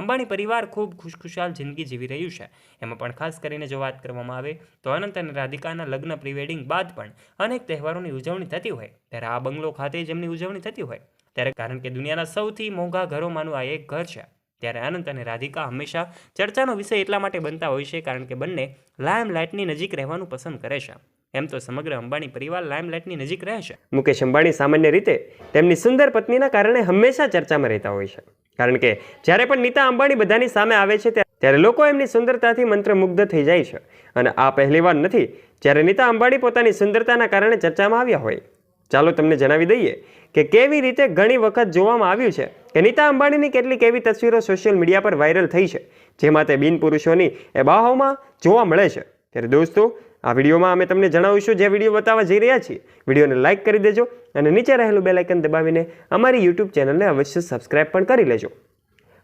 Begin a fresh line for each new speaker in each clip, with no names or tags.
અંબાણી પરિવાર ખૂબ ખુશખુશાલ જિંદગી જીવી રહ્યું છે. એમાં પણ ખાસ કરીને જો વાત કરવામાં આવે તો અનંત અને રાધિકાના લગ્ન પ્રિવેડિંગ બાદ પણ અનેક તહેવારોની ઉજવણી થતી હોય. ત્યારે આ બંગલો ખાતે જ એમની ઉજવણી થતી હોય. ત્યારે કારણ કે દુનિયાના સૌથી મોંઘા ઘરોમાંનું આ એક ઘર છે. ત્યારે અનંત અને રાધિકા હંમેશા ચર્ચાનો વિષય એટલા માટે બનતા હોય છે કારણ કે બંને લાયમ લાઇટની નજીક રહેવાનું પસંદ કરે છે. એમ તો સમગ્ર અંબાણી પરિવાર લાયમ લાઇટની નજીક રહે છે. મુકેશ અંબાણી સામાન્ય રીતે તેમની સુંદર પત્નીના કારણે હંમેશા ચર્ચામાં રહેતા હોય છે. કારણ કે જ્યારે પણ નીતા અંબાણી બધાની સામે આવે છે ત્યારે લોકો એમની સુંદરતાથી મંત્રમુગ્ધ થઈ જાય છે. અને આ પહેલીવાર નથી, જ્યારે નીતા અંબાણી પોતાની સુંદરતાના કારણે ચર્ચામાં આવ્યા હોય. ચાલો તમને જણાવી દઈએ કે કેવી રીતે ઘણી વખત જોવામાં આવ્યું છે કે નીતા અંબાણીની કેટલીક એવી તસવીરો સોશિયલ મીડિયા પર વાયરલ થઈ છે, જેમાં તે બિન પુરુષોની એ બાહોમાં જોવા મળે છે. ત્યારે દોસ્તો આ વિડીયોમાં અમે તમને જણાવીશું જે વીડિયો બતાવવા જઈ રહ્યા છીએ. વિડીયોને લાઇક કરી દેજો અને નીચે રહેલું બેલાઇકન દબાવીને અમારી યુટ્યુબ ચેનલને અવશ્ય સબસ્ક્રાઇબ પણ કરી લેજો.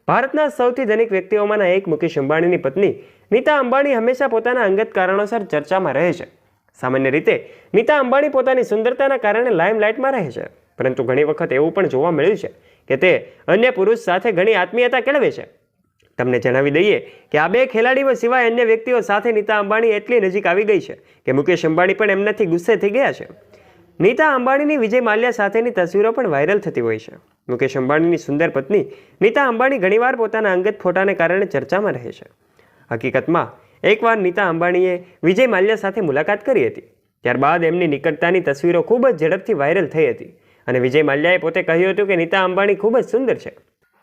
ભારતના સૌથી ધનિક વ્યક્તિઓમાંના એક મુકેશ અંબાણીની પત્ની નીતા અંબાણી હંમેશા પોતાના અંગત કારણોસર ચર્ચામાં રહે છે. સામાન્ય રીતે નીતા અંબાણી પોતાની સુંદરતાના કારણે લાઇમલાઇટમાં રહે છે. પરંતુ ઘણી વખત એવું પણ જોવા મળ્યું છે કે તે અન્ય પુરુષ સાથે ઘણી આત્મીયતા કેળવે છે. તમને જણાવી દઈએ કે આ બે ખેલાડીઓ સિવાય અન્ય વ્યક્તિઓ સાથે નીતા અંબાણી એટલી નજીક આવી ગઈ છે કે મુકેશ અંબાણી પણ એમનાથી ગુસ્સે થઈ ગયા છે. નીતા અંબાણીની વિજય માલ્યા સાથેની તસવીરો પણ વાયરલ થતી હોય છે. મુકેશ અંબાણીની સુંદર પત્ની નીતા અંબાણી ઘણીવાર પોતાના અંગત ફોટાને કારણે ચર્ચામાં રહે છે. હકીકતમાં, એકવાર નીતા અંબાણીએ વિજય માલ્યા સાથે મુલાકાત કરી હતી. ત્યારબાદ એમની નિકટતાની તસવીરો ખૂબ જ ઝડપથી વાયરલ થઈ હતી અને વિજય માલ્યાએ પોતે કહ્યું હતું કે નીતા અંબાણી ખૂબ જ સુંદર છે.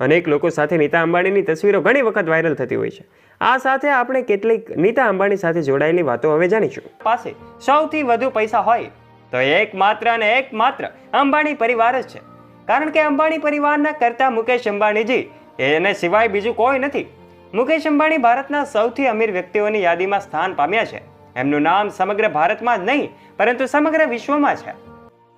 અનેક લોકો સાથે નીતા અંબાણીની તસવીરો ઘણી વખત વાયરલ થતી હોય છે. આ સાથે આપણે કેટલીક નીતા અંબાણી સાથે જોડાયેલી વાતો હવે જાણીશું. પાસે સૌથી વધુ પૈસા હોય તો એકમાત્ર અને એકમાત્ર અંબાણી પરિવાર જ છે. કારણ કે અંબાણી પરિવારના કરતા મુકેશ અંબાણીજી એને સિવાય બીજું કોઈ નથી. મુકેશ અંબાણી ભારતના સૌથી અમીર વ્યક્તિઓની યાદીમાં સ્થાન પામ્યા છે. એમનું નામ સમગ્ર ભારતમાં જ નહીં, પરંતુ સમગ્ર વિશ્વમાં છે.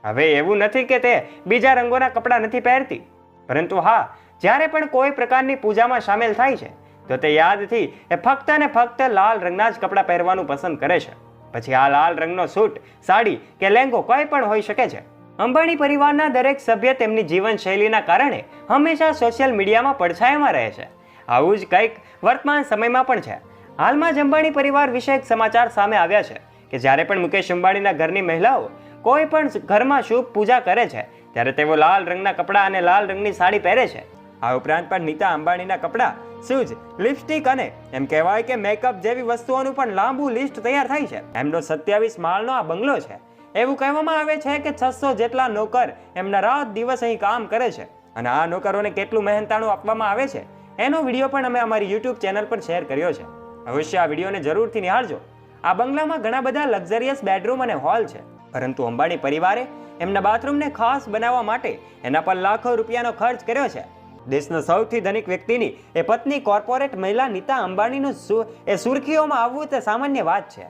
હવે એવું નથી કે તે બીજા રંગોના કપડાં નથી પહેરતી. પરંતુ હા જ્યારે પણ કોઈ પ્રકારની પૂજામાં સામેલ થાય છે, તો તે યાદથી એ ફક્ત અને ફક્ત લાલ રંગના જ કપડાં પહેરવાનું પસંદ કરે છે. પછી આ લાલ રંગનો સૂટ, સાડી કે લેંગો કોઈ પણ હોઈ શકે છે. અંબાણી પરિવારના દરેક સભ્ય તેમની જીવનશૈલીના કારણે હંમેશા સોશિયલ મીડિયામાં પડછાયામાં રહે છે. આવું જ કંઈક વર્તમાન સમયમાં પણ છે. હાલમાં જ અંબાણી પરિવાર વિશે એક સમાચાર સામે આવ્યા છે કે જ્યારે પણ મુકેશ અંબાણીના ઘરની મહિલાઓ કોઈ પણ ઘરમાં શુભ પૂજા કરે છે, ત્યારે તેઓ લાલ રંગના કપડાં અને લાલ રંગની સાડી પહેરે છે. આ ઉપરાંત પણ નીતા અંબાણીના કપડાં, શૂઝ, લિપસ્ટિક અને એમ કહેવાય કે મેકઅપ જેવી વસ્તુઓનું પણ લાંબુ લિસ્ટ તૈયાર થાય છે. એમનો સત્યાવીસ માળનો આ બંગલો છે. એવું કહેવામાં આવે છે કે છસો જેટલા નોકર એમના રાત દિવસ અહીં કામ કરે છે અને આ નોકરોને કેટલું મહેનતાણું આપવામાં આવે છે, એનો વીડિયો પણ અમે અમારી યુટ્યુબ ચેનલ પર શેર કર્યો છે. અવશ્ય આ વિડીયોને જરૂરથી નિહાળજો. આ બંગલામાં ઘણા બધા લક્ઝરિયસ બેડરૂમ અને હોલ છે. પરંતુ અંબાણી પરિવારે એમના બાથરૂમને ખાસ બનાવવા માટે એના પર લાખો રૂપિયાનો ખર્ચ કર્યો છે. દેશનો સૌથી ધનિક વ્યક્તિની એ પત્ની કોર્પોરેટ મહિલા નીતા અંબાણીનું એ સુર્ખીઓમાં આવવું તે સામાન્ય વાત છે.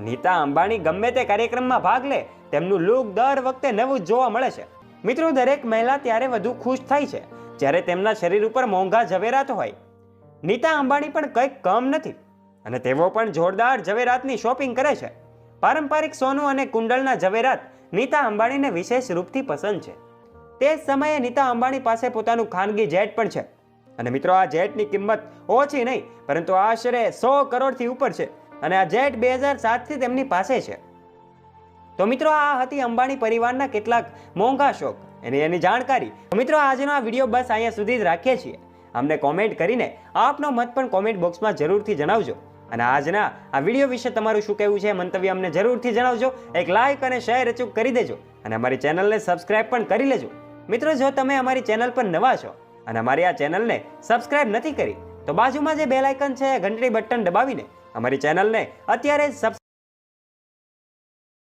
નીતા અંબાણી ગમે તે કાર્યક્રમમાં ભાગ લે, તેમનું લુક દર વખતે નવું જોવા મળે છે. મિત્રો, દરેક મહિલા ત્યારે વધુ ખુશ થાય છે, જ્યારે તેમના શરીર ઉપર મોંઘા ઝવેરાત હોય. નીતા અંબાણી પણ કંઈક કમ નથી અને તેઓ પણ જોરદાર ઝવેરાતની શોપિંગ કરે છે. પારંપરિક સોનું અને કુંડલના ઝવેરાત નીતા અંબાણીને વિશેષ રૂપથી પસંદ છે. તે સમયે નીતા અંબાણી પાસે પોતાનું ખાનગી જેટ પણ છે. અને મિત્રો, આ જેટની કિંમત ઓછી નહીં, પરંતુ આશરે સો કરોડથી ઉપર છે અને આ જેટ બે હજાર સાતથી તેમની પાસે છે. તો મિત્રો, આ હતી અંબાણી પરિવારના કેટલાક મોંઘા શોખ. એની એની જાણકારી. તો મિત્રો, આજનો આ વીડિયો બસ અહીંયા સુધી જ રાખીએ છીએ. અમને કોમેન્ટ કરીને આપનો મત પણ કોમેન્ટ બોક્સમાં જરૂરથી જણાવજો. અને આજના આ વીડિયો વિશે તમારું શું કહેવું છે મંતવ્ય અમને જરૂરથી જણાવજો. એક લાઇક અને શેર અચૂક કરી દેજો. અને અમારી ચેનલને સબસ્ક્રાઇબ પણ કરી લેજો. મિત્રો, જો તમે અમારી ચેનલ પર નવા છો અને અમારી આ ચેનલને સબસ્ક્રાઇબ નથી કરી, તો બાજુમાં જે બેલ છે ઘંટડી બટન દબાવીને અમારી ચેનલને અત્યારે જ સબ